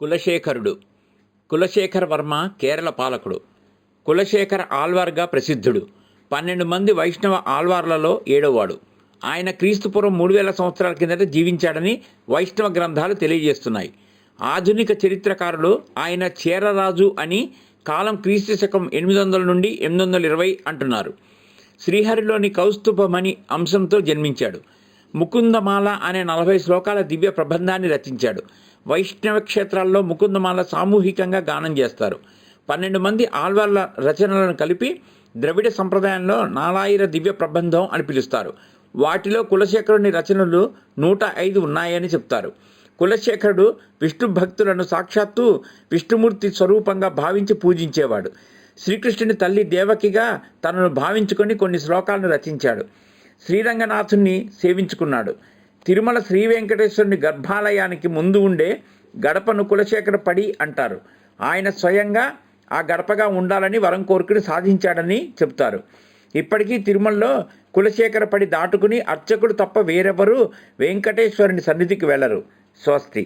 కులశేఖరుడు. కులశేఖర వర్మ కేరళ పాలకుడు. కులశేఖర ఆల్వార్గా ప్రసిద్ధుడు. పన్నెండు మంది వైష్ణవ ఆల్వార్లలో ఏడోవాడు. ఆయన క్రీస్తుపూర్వం మూడు వేల సంవత్సరాల కిందట జీవించాడని వైష్ణవ గ్రంథాలు తెలియజేస్తున్నాయి. ఆధునిక చరిత్రకారులు ఆయన చేరరాజు అని కాలం క్రీస్తు శకం ఎనిమిది వందల నుండి ఎనిమిది వందల ఇరవై అంటున్నారు. శ్రీహరిలోని కౌస్తుభమణి అంశంతో జన్మించాడు. ముకుందమాల అనే నలభై శ్లోకాల దివ్య ప్రబంధాన్ని రచించాడు. వైష్ణవ క్షేత్రాల్లో ముకుందమాల సామూహికంగా గానం చేస్తారు. పన్నెండు మంది ఆల్వార్ల రచనలను కలిపి ద్రవిడ సంప్రదాయంలో నాలాయిర దివ్య ప్రబంధం అని పిలుస్తారు. వాటిలో కులశేఖరుని రచనలు నూట ఐదు ఉన్నాయని చెప్తారు. కులశేఖరుడు విష్ణు భక్తులను సాక్షాత్తు విష్ణుమూర్తి స్వరూపంగా భావించి పూజించేవాడు. శ్రీకృష్ణుని తల్లి దేవకిగా తనను భావించుకొని కొన్ని శ్లోకాలను రచించాడు. శ్రీరంగనాథుణ్ణి సేవించుకున్నాడు. తిరుమల శ్రీ వెంకటేశ్వరుని గర్భాలయానికి ముందు ఉండే గడపను కులశేఖర పడి అంటారు. ఆయన స్వయంగా ఆ గడపగా ఉండాలని వరం కోరుకుని సాధించాడని చెప్తారు ఇప్పటికీ తిరుమలలో కులశేఖర పడి దాటుకుని అర్చకుడు తప్ప వేరెవరూ వెంకటేశ్వరుని సన్నిధికి వెళ్ళరు స్వస్తి.